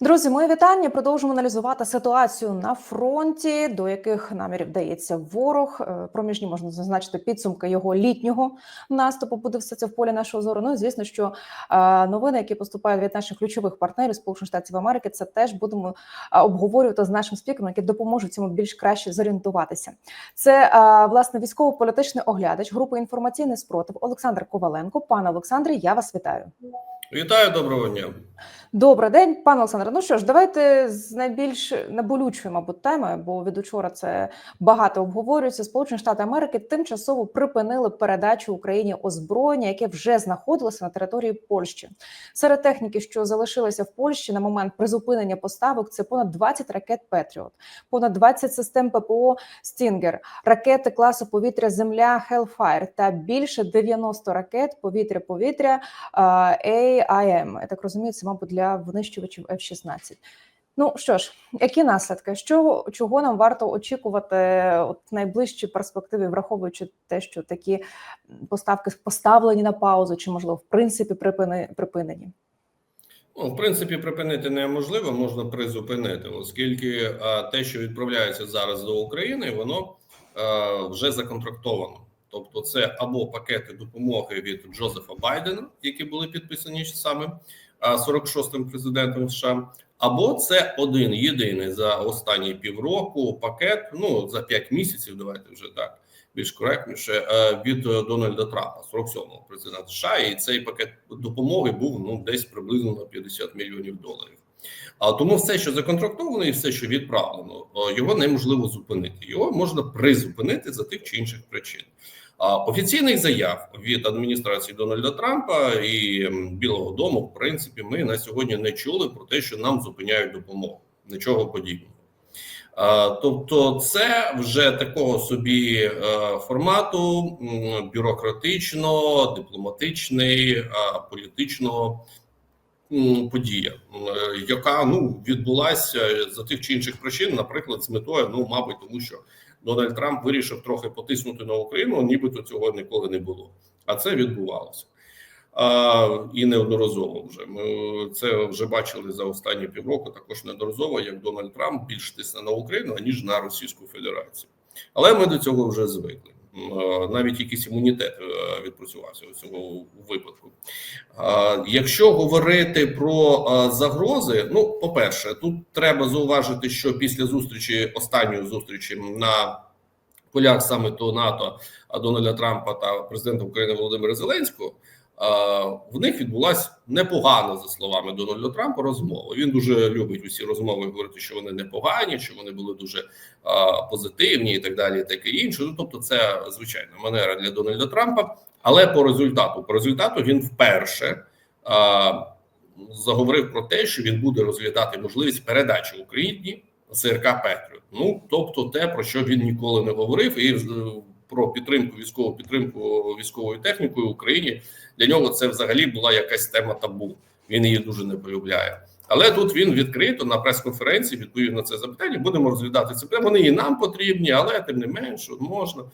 Друзі, мої вітання. Продовжимо аналізувати ситуацію на фронті, до яких намірів вдається ворог. Е, Проміжні можна зазначити підсумки його літнього наступу. Буде все це в полі нашого зору. Ну звісно, що е, новини, які поступають від наших ключових партнерів Сполучених Штатів Америки, це теж будемо е, обговорювати з нашим спікером, які допоможуть цьому більш краще зорієнтуватися. Це власне військово-політичний оглядач групи інформаційний спротив Олександр Коваленко. Пане Олександре, я вас вітаю. Вітаю доброго дня. Добрий день, пане Олександре. Ну що ж, давайте з найбільш неболючої, мабуть, теми, бо від учора це багато обговорюється. Сполучені Штати Америки тимчасово припинили передачу Україні озброєння, яке вже знаходилося на території Польщі. Серед техніки, що залишилися в Польщі на момент призупинення поставок, це понад 20 ракет Петріот, понад 20 систем ППО Стінгер, ракети класу повітря Земля Hellfire та більше 90 ракет повітря-повітря AIM. Я так розумію, це мабуть для винищувачів F-16. Ну що ж, які наслідки? Що чого нам варто очікувати от в найближчій перспективі, враховуючи те, що такі поставки поставлені на паузу, чи можливо в принципі припини, припинені? Ну, в принципі, припинити неможливо, можна призупинити, оскільки а, те, що відправляється зараз до України, воно а, вже законтрактовано. Тобто, це або пакети допомоги від Джозефа Байдена, які були підписані саме 46-м президентом США, або це один єдиний за останні півроку пакет. Ну за 5 місяців. Давайте вже так більш коректніше від Дональда Трампа, 47-го президента США, і цей пакет допомоги був ну десь приблизно на 50 мільйонів доларів. А тому все, що законтрактовано, і все, що відправлено, його неможливо зупинити. Його можна призупинити за тих чи інших причин. Офіційних заяв від адміністрації Дональда Трампа і Білого Дому, в принципі, ми на сьогодні не чули про те, що нам зупиняють допомогу. Нічого подібного. Тобто, це вже такого собі формату бюрократичного, дипломатичний, політичного подія, яка ну відбулася за тих чи інших причин, наприклад, з метою, ну мабуть, тому що. Дональд Трамп вирішив трохи потиснути на Україну, нібито цього ніколи не було. А це відбувалося А, і неодноразово вже ми це вже бачили за останні півроку. Також неодноразово, як Дональд Трамп більш тисне на Україну аніж на Російську Федерацію. Але ми до цього вже звикли. Навіть якийсь імунітет відпрацювався у цього випадку. Якщо говорити про загрози, ну по перше, тут треба зауважити, що після зустрічі останньої зустрічі на полях саміту НАТО Дональда Трампа та президента України Володимира Зеленського. В них відбулася непогана за словами Дональда Трампа розмова. Він дуже любить усі розмови говорити, що вони непогані, що вони були дуже а, позитивні і так далі, і таке інше. Ну тобто, це звичайна манера для Дональда Трампа. Але по результату, по результату, він вперше а, заговорив про те, що він буде розглядати можливість передачі Україні ЗРК Петріот. Ну тобто, те про що він ніколи не говорив, і про підтримку військову підтримку військовою технікою в Україні для нього це взагалі була якась тема табу. Він її дуже не полюбляє. Але тут він відкрито на прес-конференції відповів на це запитання. Будемо розглядати це. Вони і нам потрібні, але тим не менше можна.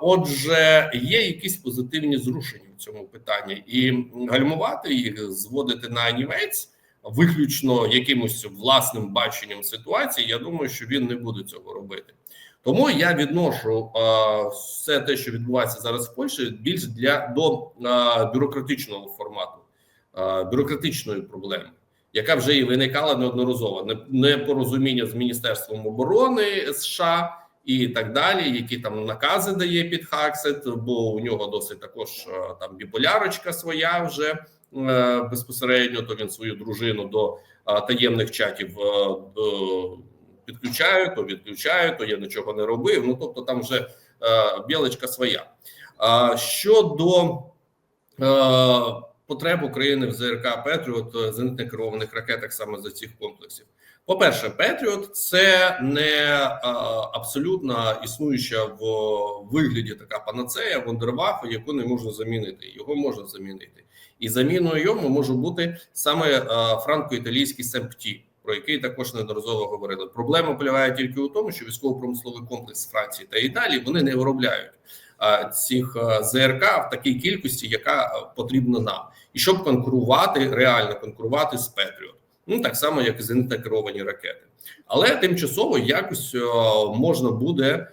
Отже, є якісь позитивні зрушення в цьому питанні, і гальмувати їх, зводити на нівець виключно якимось власним баченням ситуації. Я думаю, що він не буде цього робити. Тому я відношу а, все те, що відбувається зараз в Польщі, більш для до а, бюрократичного формату, а, бюрократичної проблеми, яка вже і виникала неодноразово. непорозуміння з міністерством оборони США і так далі, які там накази дає під Хаксет, бо у нього досить також там біполярочка своя вже е, безпосередньо. То він свою дружину до а, таємних чатів. А, до, підключаю, то відключаю, то я нічого не робив. Ну тобто, там вже е, білочка своя. А щодо е, потреб України в ЗРК Петріот е, зенитно керованих ракетах саме за цих комплексів. По перше, Петріот це не абсолютно існуюча в вигляді така панацея Вондервафа, яку не можна замінити. Його можна замінити, і заміною йому може бути саме франко-італійський семпті про який також неодноразово говорили. Проблема полягає тільки у тому, що військово-промисловий комплекс Франції та Італії вони не виробляють цих ЗРК в такій кількості, яка потрібна нам, і щоб конкурувати реально конкурувати з Петріот. ну так само, як і зенітно керовані ракети. Але тимчасово якось можна буде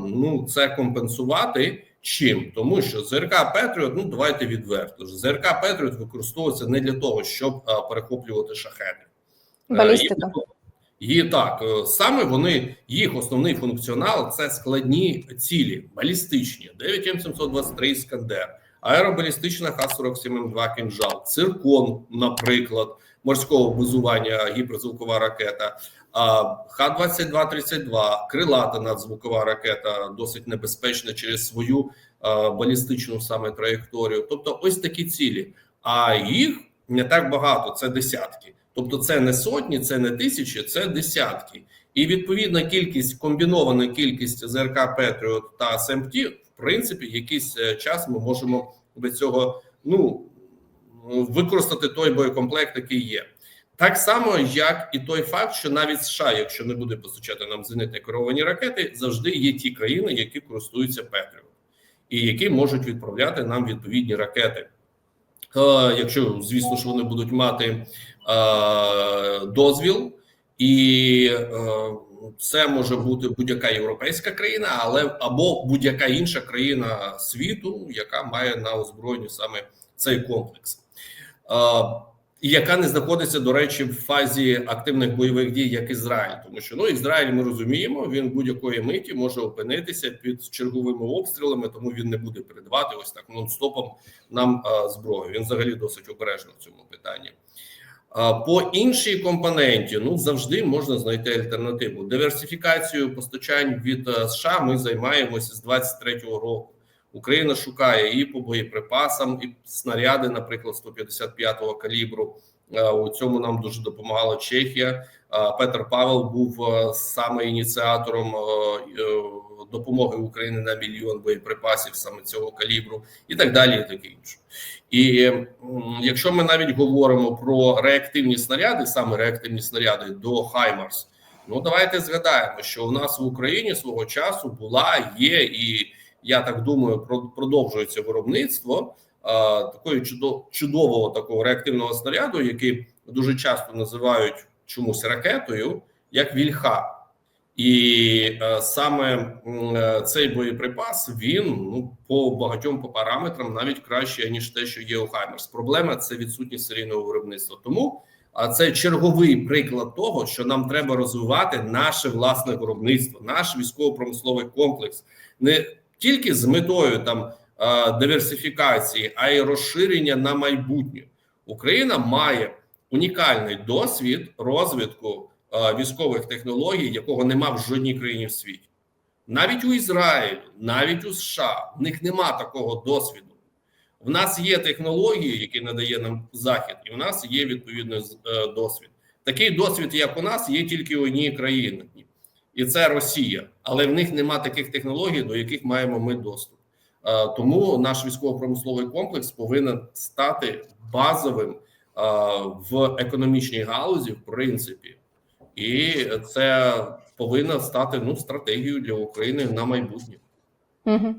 ну це компенсувати. Чим тому, що ЗРК Петріот, ну давайте відверто ж ЗРК Петріот використовується не для того, щоб е, перехоплювати шахеди. Е, Балістика. Є так е, саме вони їх основний функціонал це складні цілі, балістичні 9М723 Іскандер, аеробалістична Х-47М2 «Кінжал», циркон, наприклад, морського базування гіперзвукова ракета, а Х-2232, крилата надзвукова ракета, досить небезпечна через свою балістичну саме траєкторію. Тобто, ось такі цілі. А їх не так багато, це десятки. Тобто, це не сотні, це не тисячі, це десятки. І відповідна кількість, комбінована кількість ЗРК Петріот та СМТ, в принципі, якийсь е, час ми можемо без цього ну використати той боєкомплект, який є. Так само, як і той факт, що навіть США, якщо не буде постачати нам зенитно керовані ракети, завжди є ті країни, які користуються Петріот, і які можуть відправляти нам відповідні ракети. Е, якщо, звісно ж, вони будуть мати дозвіл, і е, це може бути будь-яка європейська країна, але або будь-яка інша країна світу, яка має на озброєнні саме цей комплекс. Е, яка не знаходиться, до речі, в фазі активних бойових дій, як Ізраїль, тому що ну Ізраїль, ми розуміємо, він будь-якої миті може опинитися під черговими обстрілами, тому він не буде передавати ось так нон-стопом нам зброю. Він взагалі досить обережно в цьому питанні. По іншій компоненті ну завжди можна знайти альтернативу. Диверсифікацією постачань від США ми займаємося з 23-го року. Україна шукає і по боєприпасам, і снаряди, наприклад, 155-го калібру. Е, У цьому нам дуже допомагала Чехія. Е, Петр Павел був е, саме ініціатором допомоги України на мільйон боєприпасів саме цього калібру, і так далі, і таке інше. І якщо ми навіть говоримо про реактивні снаряди, саме реактивні снаряди до Хаймарс, ну давайте згадаємо, що у нас в Україні свого часу була, є і я так думаю, продовжується виробництво такої чудо- чудового такого реактивного снаряду, який дуже часто називають чомусь ракетою, як вільха. І е, саме е, цей боєприпас він ну по багатьом по параметрам навіть краще ніж те, що є у Хаймерс. Проблема це відсутність серійного виробництва. Тому а це черговий приклад того, що нам треба розвивати наше власне виробництво, наш військово-промисловий комплекс, не тільки з метою там диверсифікації, а й розширення на майбутнє. Україна має унікальний досвід розвитку військових технологій, якого нема в жодній країні в світі. Навіть у Ізраїлі, навіть у США в них нема такого досвіду. В нас є технології, які надає нам захід, і в нас є відповідний е, досвід. Такий досвід, як у нас, є тільки у одній країні, і це Росія. Але в них нема таких технологій, до яких маємо ми доступ. Тому наш військово-промисловий комплекс повинен стати базовим в економічній галузі, в принципі, і це повинно стати ну стратегією для України на майбутнє. Угу.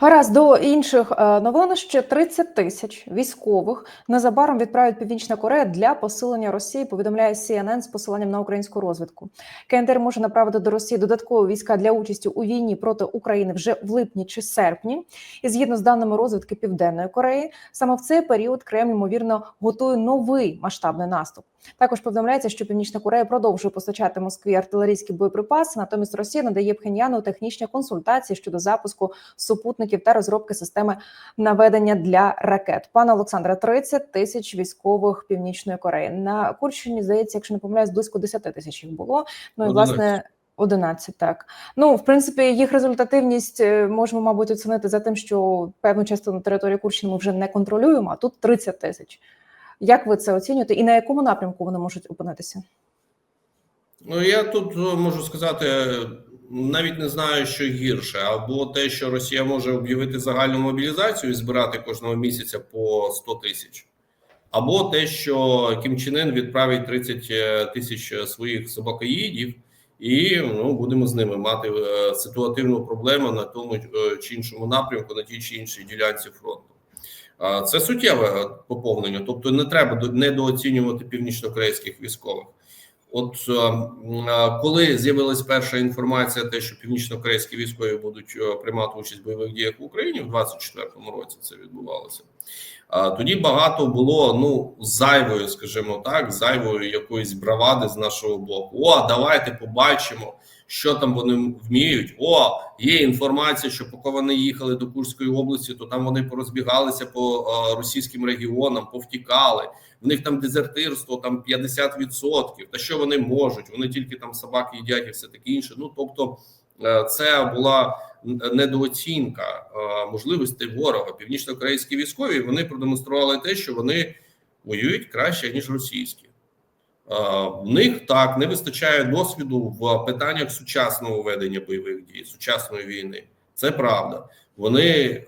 Гаразд, до інших е, новин ще 30 тисяч військових незабаром відправить Північна Корея для посилення Росії. Повідомляє CNN з посиланням на українську розвідку. КНДР може направити до Росії додаткові війська для участі у війні проти України вже в липні чи серпні. І згідно з даними розвідки Південної Кореї, саме в цей період Кремль ймовірно готує новий масштабний наступ. Також повідомляється, що Північна Корея продовжує постачати Москві артилерійські боєприпаси. Натомість Росія надає Пхеньяну технічні консультації щодо запуску супутників та розробки системи наведення для ракет. Пане Олександре, 30 тисяч військових Північної Кореї на Курщині. Здається, якщо не помиляюсь, близько 10 тисяч їх було. Ну і 11. власне. 11, так ну в принципі їх результативність е, можемо, мабуть, оцінити за тим, що певну частину території Курщини ми вже не контролюємо. А тут 30 тисяч. Як ви це оцінюєте, і на якому напрямку вони можуть опинитися? Ну я тут е, можу сказати, навіть не знаю, що гірше, або те, що Росія може об'явити загальну мобілізацію і збирати кожного місяця по 100 тисяч, або те, що Кім Чен Ын відправить 30 тисяч своїх собакоїдів, і ну будемо з ними мати е, ситуативну проблему на тому е, чи іншому напрямку, на тій чи іншій ділянці фронту. Це суттєве поповнення, тобто не треба до- недооцінювати північнокорейських військових. От е, е, коли з'явилась перша інформація, те, що північно-корейські військові будуть е, приймати участь в бойових діях в Україні в 24-му році, це відбувалося. Тоді багато було ну зайвої, скажімо так, зайвої якоїсь бравади з нашого боку. О, давайте побачимо, що там вони вміють. О, є інформація, що поки вони їхали до Курської області, то там вони порозбігалися по е, російським регіонам, повтікали. В них там дезертирство, там 50%. Та що вони можуть? Вони тільки там собаки їдять і все таке інше. Ну тобто, е, це була недооцінка е, можливостей ворога. Північно-корейські військові вони продемонстрували те, що вони воюють краще ніж російські. Е, В них так не вистачає досвіду в питаннях сучасного ведення бойових дій, сучасної війни. Це правда. Вони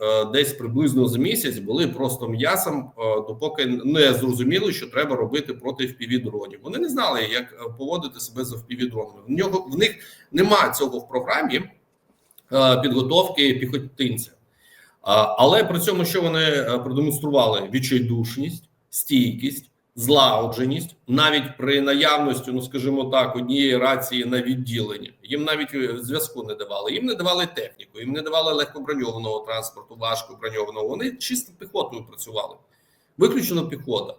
е, десь приблизно за місяць були просто м'ясом, е, допоки не зрозуміли, що треба робити проти впівдронів. Вони не знали, як поводити себе за впівдронами. В нього в них немає цього в програмі підготовки піхотинця. Але при цьому, що вони продемонстрували відчайдушність, стійкість, злагодженість, навіть при наявності, ну скажімо так, однієї рації на відділенні. Їм навіть е, зв'язку не давали. Їм не давали техніку, їм не давали легкоброньованого транспорту, важкоброньованого. Вони чисто піхотою працювали. Виключно піхота.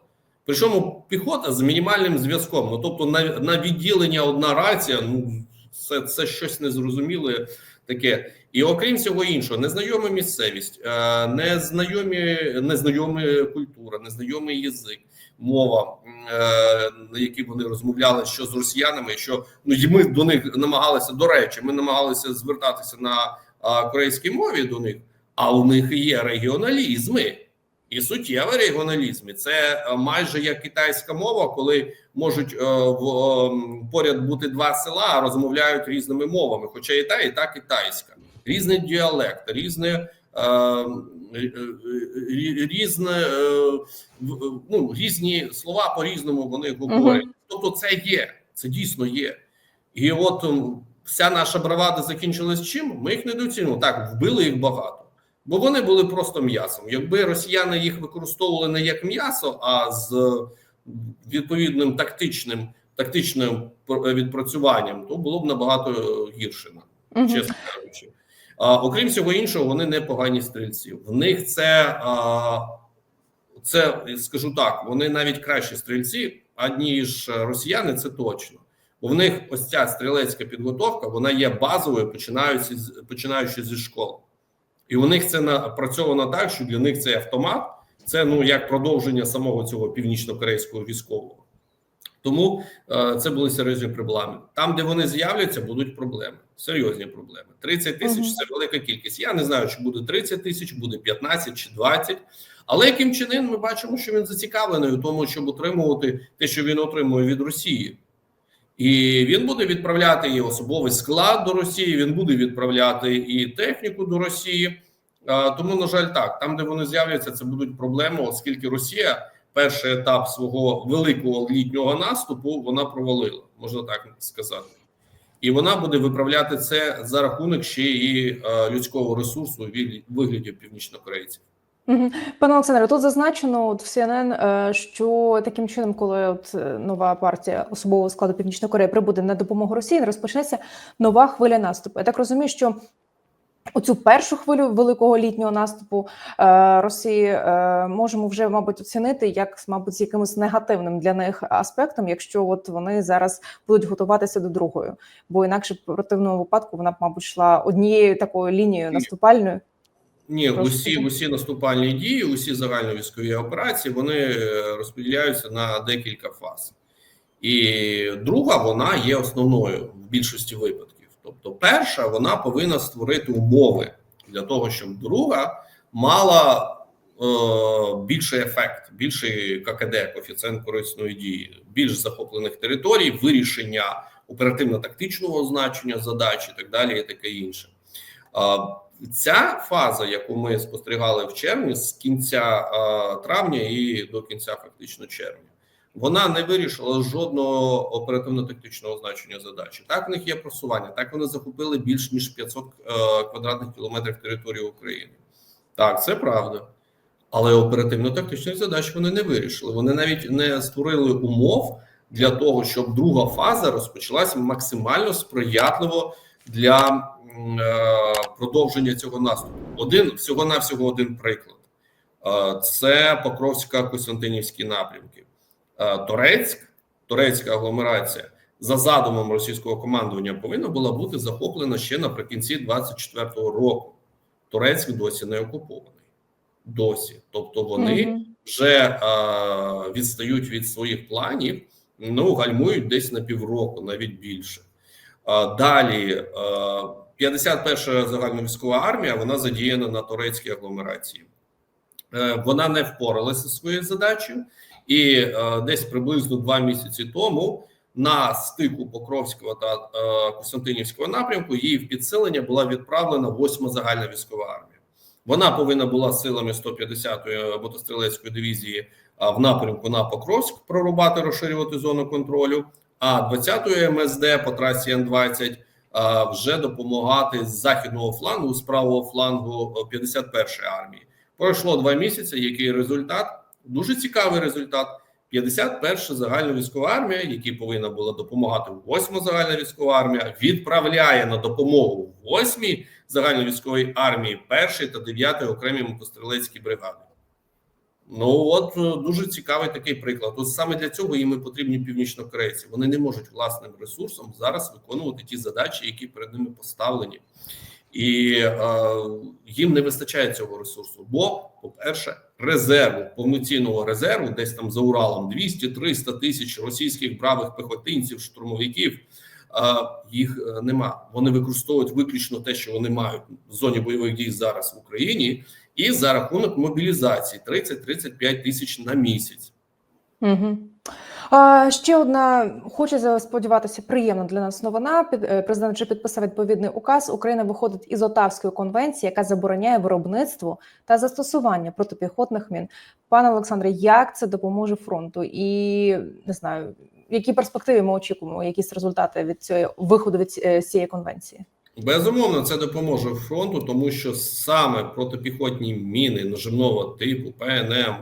Причому піхота з мінімальним зв'язком. Ну тобто, на, на відділення одна рація, ну це, це щось незрозуміле таке. І окрім всього іншого, незнайома місцевість, е, незнайомі, незнайома культура, незнайомий язик, мова, е, на якій вони розмовляли, що з росіянами, що ну і ми до них намагалися до речі, ми намагалися звертатися на корейській мові до них, а у них є регіоналізми. І суттєві регіоналізми. Це е, майже як китайська мова, коли можуть е, в е, поряд бути два села, а розмовляють різними мовами. Хоча і та, і та китайська, різний діалект, різне е, е, різне е, ну, різні слова по різному вони говорять. Тобто, це є, це дійсно є. І от вся наша бравада закінчилась чим? Ми їх недооцінили. Так, вбили їх багато. Бо вони були просто м'ясом. Якби росіяни їх використовували не як м'ясо, а з відповідним тактичним тактичним відпрацюванням, то було б набагато гірше, Мгм. чесно кажучи. А, окрім всього іншого, вони непогані стрільці. В них це, а, це скажу так, вони навіть кращі стрільці, аніж росіяни, це точно. Бо в них ось ця стрілецька підготовка, вона є базовою, починаючи починаючи зі школи. І у них це напрацьовано так, що для них цей автомат це ну як продовження самого цього північно-корейського військового. Тому е, це були серйозні проблеми. Там, де вони з'являться, будуть проблеми. Серйозні проблеми. 30 тисяч це велика кількість. Я не знаю, чи буде 30 тисяч, буде 15 чи 20. Але яким чином ми бачимо, що він зацікавлений у тому, щоб отримувати те, що він отримує від Росії. І він буде відправляти і особовий склад до Росії, він буде відправляти і техніку до Росії. Тому, на жаль, так, там, де вони з'являться, це будуть проблеми, оскільки Росія перший етап свого великого літнього наступу вона провалила, можна так сказати. І вона буде виправляти це за рахунок ще і е, людського ресурсу у вигляді- північнокорейців. Пане Олександре, тут зазначено от в CNN, е, що таким чином, коли от е, нова партія особового складу Північної Кореї прибуде на допомогу Росії, розпочнеться нова хвиля наступу. Я так розумію, що оцю першу хвилю великого літнього наступу е, Росії можемо вже, мабуть, оцінити як, мабуть, з якимось негативним для них аспектом, якщо от вони зараз будуть готуватися до другої, бо інакше в противному випадку вона б, мабуть, йшла однією такою лінією наступальною. Ні, усі, усі наступальні дії, усі загальновійськові операції вони е, розподіляються на декілька фаз. І друга вона є основною в більшості випадків. Тобто, перша вона повинна створити умови для того, щоб друга мала е, більший ефект, більший ККД, коефіцієнт корисної дії, більш захоплених територій, вирішення оперативно-тактичного значення задач і так далі, і таке інше. А, Ця фаза, яку ми спостерігали в червні, з кінця травня і до кінця фактично червня, вона не вирішила жодного оперативно-тактичного значення задачі. Так, в них є просування, так вони захопили більш ніж 500 е, квадратних кілометрів території України. Так, це правда. Але оперативно-тактичних задач вони не вирішили. Вони навіть не створили умов для того, щоб друга фаза розпочалася максимально сприятливо для продовження цього наступу. Один всього навсього один приклад. Е, Це Покровська Костянтинівські напрямки. Е, Торецьк, Турецька агломерація за задумом російського командування повинна була бути захоплена ще наприкінці 24-го року. Турецьк досі не окупований. Досі, тобто вони Мгм. вже е, відстають від своїх планів, ну гальмують десь на півроку, навіть більше. Е, далі е, 51-ша загальновійськова армія вона задіяна на турецькій агломерації. Е, Вона не впоралася своєю задачею, і е, десь приблизно два місяці тому на стику Покровського та е, Костянтинівського напрямку її в підсилення була відправлена 8-ма загальна військова армія. Вона повинна була силами 150-ї мотострілецької дивізії в напрямку на Покровськ прорубати, розширювати зону контролю. А 20-ї МСД по трасі Н-20 а, вже допомагати з західного флангу, з правого флангу е, 51-ї армії. Пройшло два місяці. Який результат? Дуже цікавий результат. 51 загальна військова армія, якій повинна була допомагати 8 загальна військова армія, відправляє на допомогу 8 загальновійськової армії 1 та 9 окремі мотострілецькі бригади. Ну от е, дуже цікавий такий приклад. От саме для цього їм і потрібні північнокорейці. Вони не можуть власним ресурсом зараз виконувати ті задачі, які перед ними поставлені, і е, їм не вистачає цього ресурсу. Бо, по-перше, резерву повноцінного резерву, десь там за Уралом 200-300 тисяч російських бравих пехотинців, штурмовиків. е, Їх е, нема. Вони використовують виключно те, що вони мають в зоні бойових дій зараз в Україні, і за рахунок мобілізації 30-35 тисяч на місяць. Угу. А, ще одна хочеться сподіватися, приємна для нас новина. Е, президент вже підписав відповідний указ. Україна виходить із Отавської конвенції, яка забороняє виробництво та застосування протипіхотних мін. Пане Олександре, як це допоможе фронту? І не знаю, які перспективи ми очікуємо, якісь результати від цього виходу від е, цієї конвенції? Безумовно, це допоможе фронту, тому що саме протипіхотні міни наживного типу ПНМ,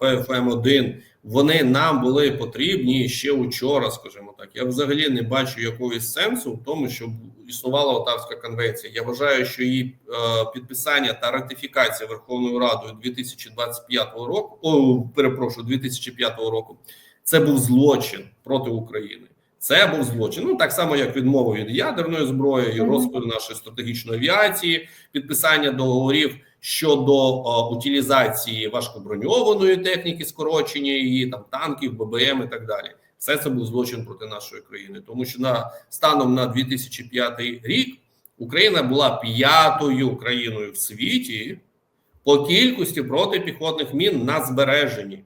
ПФМ-1, вони нам були потрібні ще учора, скажімо так. Я взагалі не бачу якогось сенсу в тому, щоб існувала Отавська конвенція. Я вважаю, що її е, підписання та ратифікація Верховною Радою 2025 року, о, перепрошую, 2005 року, це був злочин проти України. Це був злочин. Ну так само, як відмова від ядерної зброї, і розпил нашої стратегічної авіації, підписання договорів щодо е, утилізації важкоброньованої техніки, скорочення її там танків, ББМ і так далі. Все це був злочин проти нашої країни, тому що на станом на 2005 рік Україна була п'ятою країною в світі по кількості протипіхотних мін на збереженні.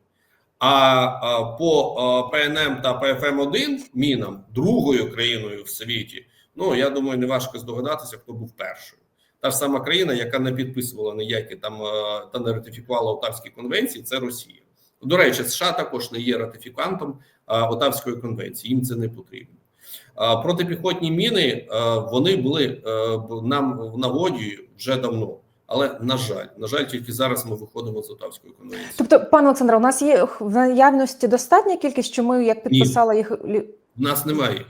А, по ПНМ та ПФМ-1 мінам другою країною в світі. Ну я думаю, не важко здогадатися, хто був першою. Та ж сама країна, яка не підписувала ніякі там е, та не ратифікувала Отавські конвенції, це Росія. До речі, США також не є ратифікантом е, Отавської конвенції. Їм це не потрібно. Е, Протипіхотні міни вони були нам в нагоді вже давно. Але на жаль, на жаль, тільки зараз ми виходимо з Отавської конвенції. Тобто, пане Олександре, у нас є в наявності достатня кількість, що ми як підписали їх лі- В нас немає.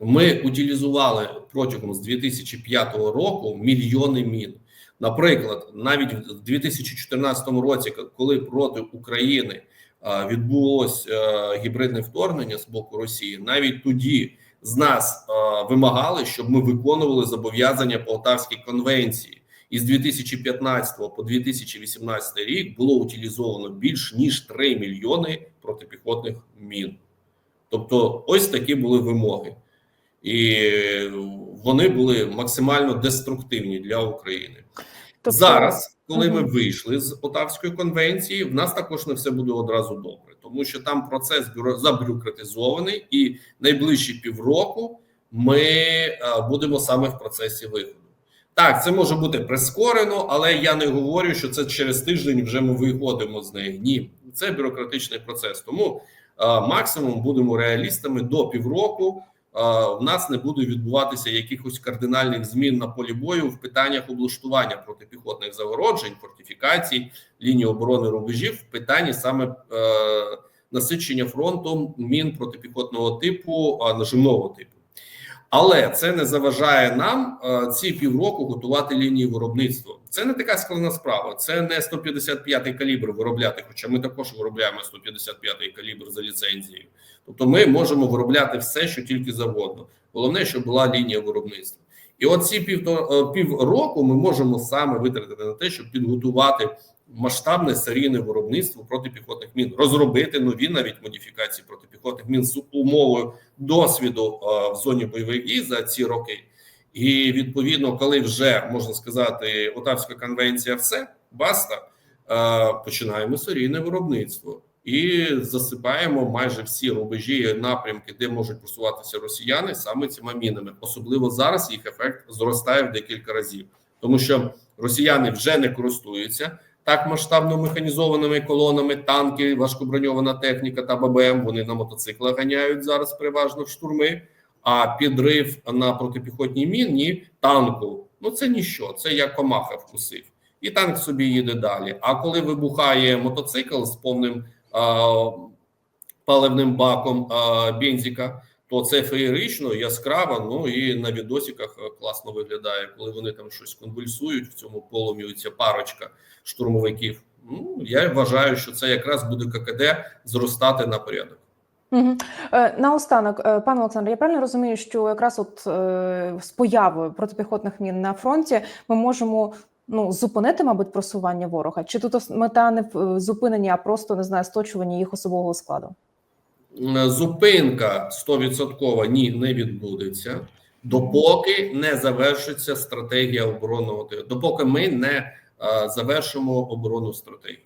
Ми утилізували протягом з 2005 року мільйони мін. Наприклад, навіть в 2014 році, коли проти України відбулось е, гібридне вторгнення з боку Росії, навіть тоді з нас вимагали, щоб ми виконували зобов'язання по Отавській конвенції. І з 2015 по 2018 рік було утилізовано більш ніж 3 мільйони протипіхотних мін. Тобто, ось такі були вимоги, і вони були максимально деструктивні для України. Тобто, Зараз, коли ми вийшли з Отавської конвенції, в нас також не все буде одразу добре, тому що там процес бюро- забюрократизований, і найближчі півроку ми е, будемо саме в процесі виходу. Так, це може бути прискорено, але я не говорю, що це через тиждень вже ми виходимо з неї. Ні, це бюрократичний процес. Тому е, максимум будемо реалістами до півроку. в нас не буде відбуватися якихось кардинальних змін на полі бою в питаннях облаштування протипіхотних загороджень, фортифікацій, лінії оборони рубежів, в питанні саме е, насичення фронтом мін протипіхотного типу, а нажимного типу. Але це не заважає нам е, ці півроку готувати лінії виробництва. Це не така складна справа. Це не 155-й калібр виробляти, хоча ми також виробляємо 155-й калібр за ліцензією. Тобто, ми можемо виробляти все, що тільки завгодно. Головне, щоб була лінія виробництва. І от ці півто півроку ми можемо саме витратити на те, щоб підготувати масштабне серійне виробництво протипіхотних мін, розробити нові навіть модифікації протипіхотних мін з умовою досвіду е, в зоні бойових дій за ці роки. І відповідно, коли вже можна сказати, Отавська конвенція, все баста, е, починаємо серійне виробництво і засипаємо майже всі рубежі напрямки, де можуть просуватися росіяни саме цими мінами. Особливо зараз їх ефект зростає в декілька разів, тому що росіяни вже не користуються так масштабно механізованими колонами, танки, важкоброньована техніка та ББМ. Вони на мотоциклах ганяють зараз переважно в штурми. А підрив на протипіхотній міні танку ну це ніщо, це як комаха вкусив, і танк собі їде далі. А коли вибухає мотоцикл з повним а, паливним баком а, бензика, то це феєрично, яскраво. Ну і на відосиках класно виглядає, коли вони там щось конвульсують в цьому полум'ю. Ця парочка штурмовиків. Ну я вважаю, що це якраз буде ККД зростати на порядок. Угу. Е, наостанок, е, пане Олександре, я правильно розумію, що якраз от е, з появою протипіхотних мін на фронті ми можемо ну зупинити, мабуть, просування ворога? Чи тут мета не в е, зупиненні, а просто не знаю, сточування їх особового складу? Зупинка 100% ні не відбудеться, допоки не завершиться стратегія оборонного допоки ми не е, завершимо оборонну стратегію.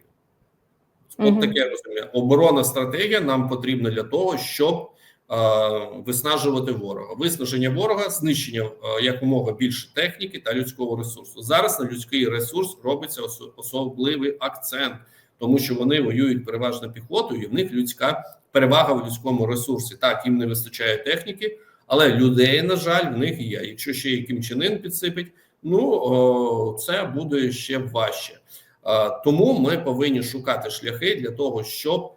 От Мгм. таке розуміння. Оборонна стратегія нам потрібна для того, щоб е, виснажувати ворога. Виснаження ворога, знищення е, якомога більше техніки та людського ресурсу. Зараз на людський ресурс робиться особливий акцент, тому що вони воюють переважно піхотою, і в них людська перевага в людському ресурсі. Так їм не вистачає техніки, але людей, на жаль, в них є. Якщо ще Чен Ін підсипить, ну це буде ще важче. Тому ми повинні шукати шляхи для того, щоб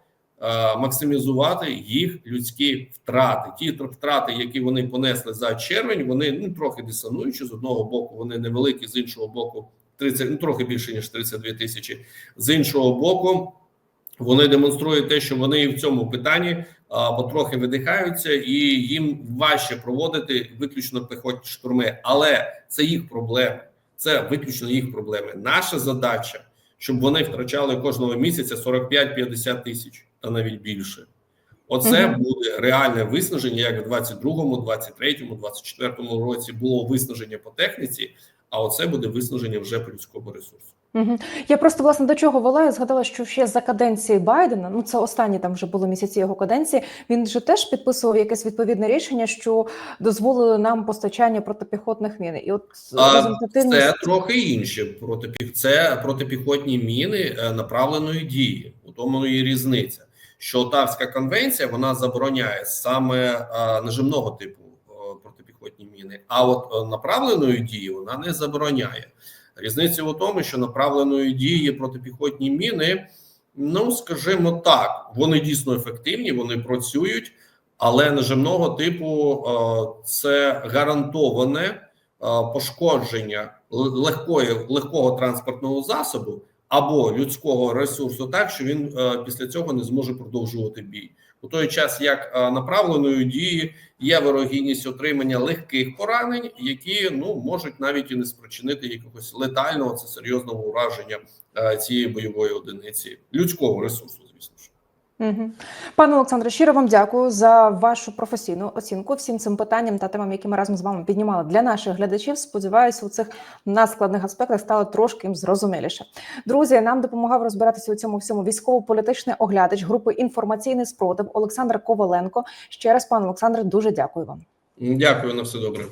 максимізувати їх людські втрати. Ті втрати, які вони понесли за червень, вони ну трохи дисонуючі. З одного боку, вони невеликі, з іншого боку, 30, ну трохи більше ніж 32 тисячі. З іншого боку, вони демонструють те, що вони і в цьому питанні а, потрохи видихаються, і їм важче проводити виключно піхотні штурми, але це їх проблеми. Це виключно їх проблеми. Наша задача, щоб вони втрачали кожного місяця 45-50 тисяч та навіть більше. Оце Мгм. буде реальне виснаження, як в 22-му, 23-му, 24-му році було виснаження по техніці, а оце буде виснаження вже по людському ресурсу. Угу. Я просто власне до чого вела. Я згадала, що ще за каденції Байдена, ну це останні там вже були місяці його каденції. Він же теж підписував якесь відповідне рішення, що дозволили нам постачання протипіхотних мін. І от результативність Це трохи інше. Протипіх... Це протипіхотні міни е, направленої дії. У тому і різниця. Що Отавська конвенція вона забороняє саме е, нажимного типу е, протипіхотні міни, а от е, направленої дії вона не забороняє. Різниця у тому, що направленої дії протипіхотні міни, ну скажімо так, вони дійсно ефективні, вони працюють, але нажимного типу е, це гарантоване е, пошкодження легкої легкого транспортного засобу або людського ресурсу, так що він після цього не зможе продовжувати бій. У той час як направленою дії є вирогідність отримання легких поранень, які ну можуть навіть і не спричинити якогось летального це серйозного ураження цієї бойової одиниці людського ресурсу. Пане Олександре, щиро вам дякую за вашу професійну оцінку всім цим питанням та темам, які ми разом з вами піднімали для наших глядачів. Сподіваюся, у цих надскладних аспектах стало трошки їм зрозуміліше. Друзі, нам допомагав розбиратися у цьому всьому військово-політичний оглядач групи інформаційний спротив Олександр Коваленко. Ще раз, пане Олександре, дуже дякую вам. Дякую на все добре.